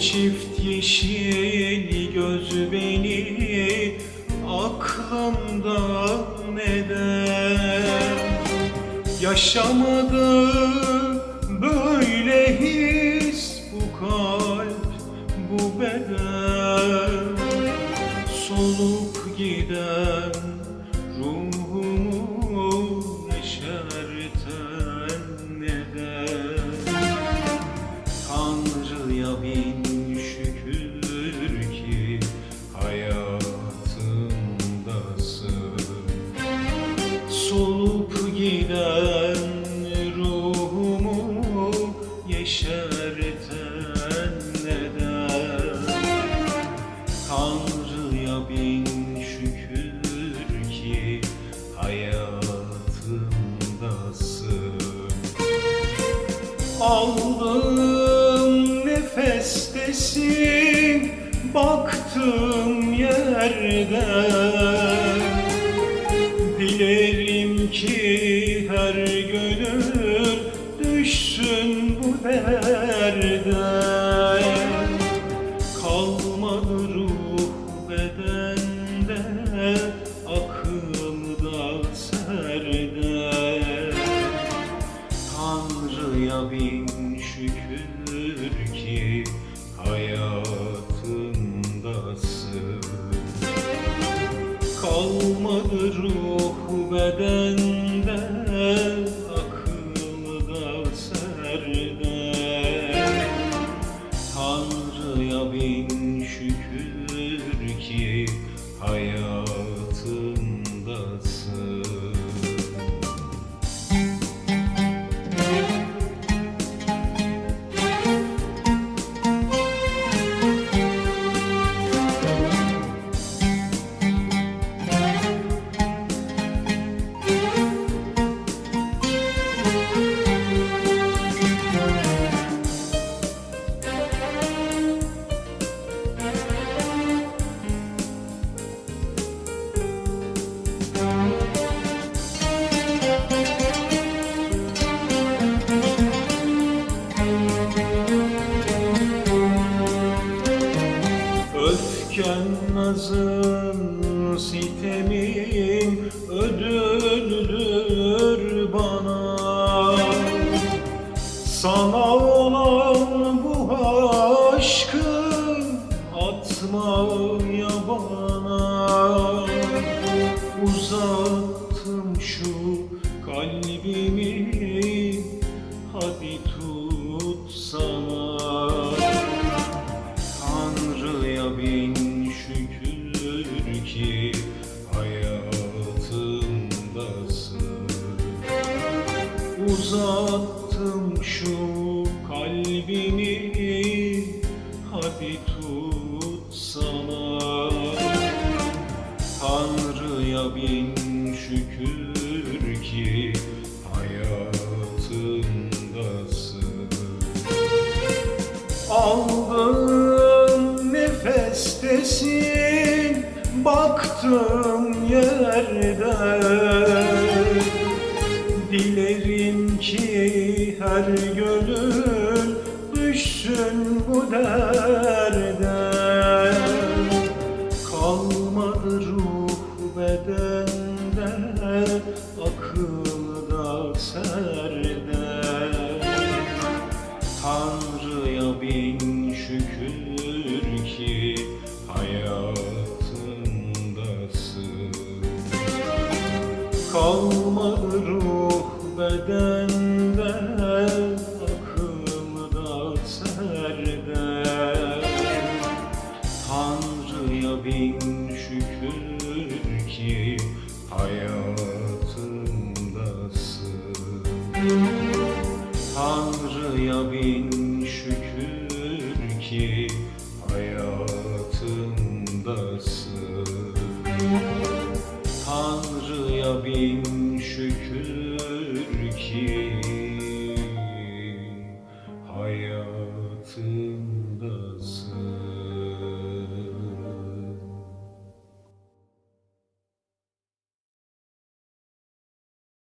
çift yeşil gözü beni aklımdan eder Yaşamadı böyle his bu kalp bu beden. Solup giden yeşerten neden? Tanrı'ya bin şükür ki hayatımdasın Aldığım nefestesin baktığım yerden Kalmadı ruh bedende akılda serde. Tanrı'ya bin şükür ki hayatımdasın Kalmadı ruh bedende Tanrı'ya bin şükür ki hayatımdasın Öfken nazın Uzattım şu kalbimi hadi tut sana. Tanrı'ya bin şükür ki hayatımdasın Aldığım nefestesin baktığım yerden Dilerim ki her gönül düşsün bu derden Kalmadı ruh bedende akılda serde. Tanrı'ya bin şükür ki hayatımdasın Kalmadı Tanrı'ya bin şükür ki hayatımdasın Tanrı'ya bin